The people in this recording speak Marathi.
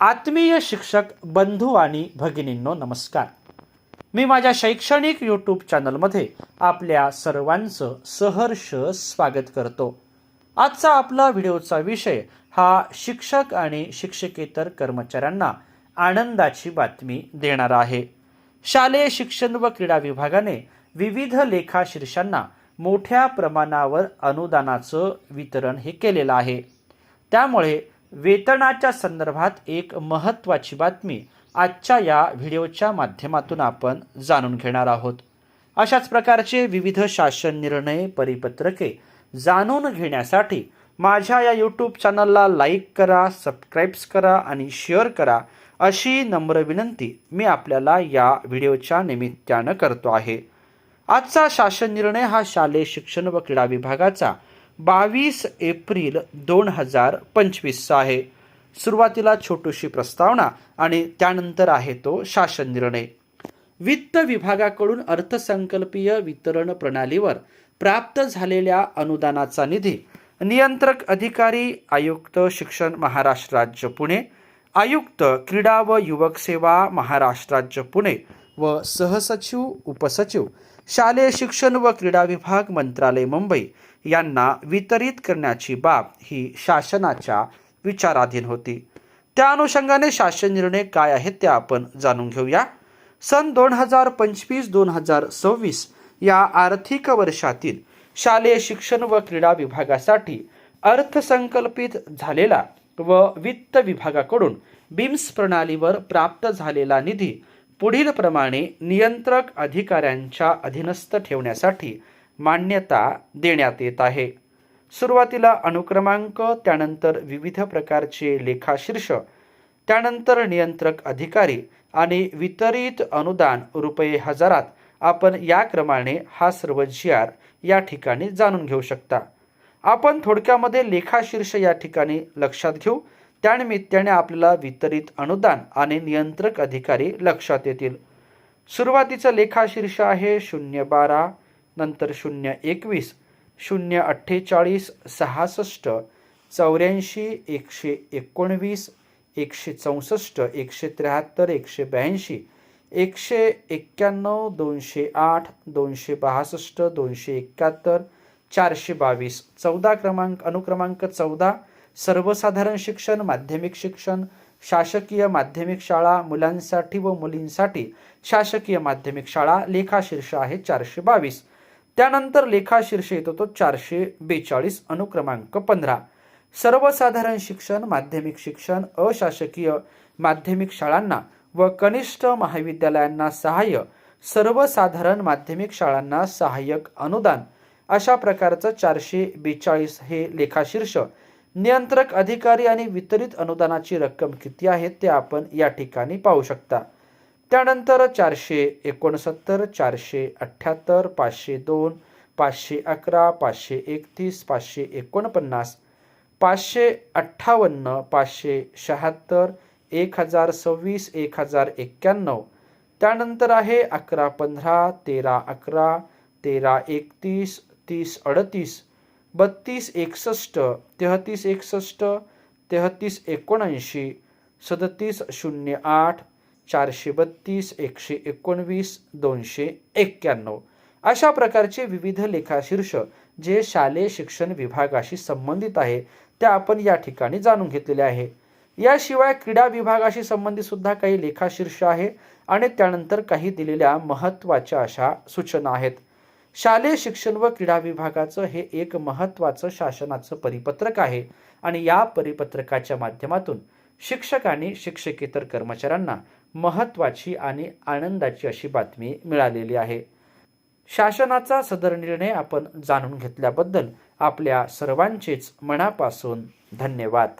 आत्मीय शिक्षक बंधू आणि भगिनींनो नमस्कार. मी माझ्या शैक्षणिक यूट्यूब चॅनलमध्ये आपल्या सर्वांचं सहर्ष स्वागत करतो. आजचा आपला व्हिडिओचा विषय हा शिक्षक आणि शिक्षकेतर कर्मचाऱ्यांना आनंदाची बातमी देणार आहे. शालेय शिक्षण व क्रीडा विभागाने विविध लेखा शीर्षांना मोठ्या प्रमाणावर अनुदानाचं वितरण हे केलेलं आहे. त्यामुळे वेतनाच्या संदर्भात एक महत्त्वाची बातमी आजच्या या व्हिडिओच्या माध्यमातून आपण जाणून घेणार आहोत. अशाच प्रकारचे विविध शासन निर्णय परिपत्रके जाणून घेण्यासाठी माझ्या या यूट्यूब चॅनलला लाईक करा सबस्क्राईब्स करा आणि शेअर करा अशी नम्र विनंती मी आपल्याला या व्हिडिओच्या निमित्तानं करतो आहे. आजचा शासन निर्णय हा शालेय शिक्षण व क्रीडा विभागाचा बावीस एप्रिल दोन हजार पंचवीसचा आहे. सुरुवातीला छोटीशी प्रस्तावना आणि त्यानंतर आहे तो शासन निर्णय. वित्त विभागाकडून अर्थसंकल्पीय वितरण प्रणालीवर प्राप्त झालेल्या अनुदानाचा निधी नियंत्रक अधिकारी आयुक्त शिक्षण महाराष्ट्र राज्य पुणे आयुक्त क्रीडा व युवक सेवा महाराष्ट्र राज्य पुणे व सहसचिव उपसचिव शालेय शिक्षण व क्रीडा विभाग मंत्रालय मुंबई यांना वितरित करण्याची बाब ही शासनाच्या विचाराधीन होती. त्या अनुषंगाने शासन निर्णय काय आहेत ते आपण जाणून घेऊया. सन दोन हजार पंचवीस दोन हजार सव्वीस या आर्थिक वर्षातील शालेय शिक्षण व क्रीडा विभागासाठी अर्थसंकल्पित झालेला व वित्त विभागाकडून बिम्स प्रणालीवर प्राप्त झालेला निधी पुढील प्रमाणे नियंत्रक अधिकाऱ्यांच्या अधीनस्थ ठेवण्यासाठी मान्यता देण्यात येत आहे. सुरुवातीला अनुक्रमांक त्यानंतर विविध प्रकारचे लेखाशीर्ष त्यानंतर नियंत्रक अधिकारी आणि वितरित अनुदान रुपये हजारात आपण या क्रमाने हा सर्व जी आर या ठिकाणी जाणून घेऊ शकता. आपण थोडक्यामध्ये लेखाशीर्ष या ठिकाणी लक्षात घेऊ. त्यानिमित्ताने आपल्याला वितरित अनुदान आणि नियंत्रक अधिकारी लक्षात येतील. सुरुवातीचं लेखाशीर्ष आहे शून्य बारा नंतर शून्य एकवीस शून्य अठ्ठेचाळीस सहासष्ट चौऱ्याऐंशी एकशे एकोणवीस एकशे चौसष्ट एकशे त्र्याहत्तर एकशे ब्याऐंशी एकशे एक्क्याण्णव दोनशे आठ दोनशे बासष्ट दोनशे एकाहत्तर चारशे बावीस. चौदा क्रमांक अनुक्रमांक चौदा सर्वसाधारण शिक्षण माध्यमिक शिक्षण शासकीय माध्यमिक शाळा मुलांसाठी व मुलींसाठी शासकीय माध्यमिक शाळा लेखाशीर्ष आहे चारशे बावीस. त्यानंतर लेखाशीर्ष येतो तो चारशे बेचाळीस अनुक्रमांक पंधरा. सर्वसाधारण शिक्षण माध्यमिक शिक्षण अशासकीय माध्यमिक शाळांना व कनिष्ठ महाविद्यालयांना सहाय्य सर्वसाधारण माध्यमिक शाळांना सहाय्यक अनुदान अशा प्रकारचं चारशे बेचाळीस हे लेखाशीर्ष नियंत्रक अधिकारी आणि वितरित अनुदानाची रक्कम किती आहे ते आपण या ठिकाणी पाहू शकता. त्यानंतर चारशे एकोणसत्तर चारशे अठ्ठ्याहत्तर पाचशे दोन पाचशे अकरा पाचशे एकतीस पाचशे एकोणपन्नास पाचशे अठ्ठावन्न पाचशे शहात्तर एक हजार सव्वीस एक हजार एक्क्याण्णव. त्यानंतर आहे अकरा पंधरा तेरा अकरा तेरा एकतीस तीस अडतीस बत्तीस एकसष्ट तेहतीस एकसष्ट तेहतीस एकोणऐंशी सदतीस शून्य आठ चारशे बत्तीस एकशे एकोणवीस दोनशे एक्क्याण्णव अशा प्रकारचे विविध लेखाशीर्ष जे शालेय शिक्षण विभागाशी संबंधित आहे त्या आपण या ठिकाणी जाणून घेतलेले आहे. याशिवाय क्रीडा विभागाशी संबंधित सुद्धा काही लेखाशीर्ष आहे आणि त्यानंतर काही दिलेल्या महत्त्वाच्या अशा सूचना आहेत. शालेय शिक्षण व क्रीडा विभागाचं हे एक महत्त्वाचं शासनाचं परिपत्रक आहे आणि या परिपत्रकाच्या माध्यमातून शिक्षक आणि शिक्षकेतर कर्मचाऱ्यांना महत्त्वाची आणि आनंदाची अशी बातमी मिळालेली आहे. शासनाचा सदर निर्णय आपण जाणून घेतल्याबद्दल आपल्या सर्वांचेच मनापासून धन्यवाद.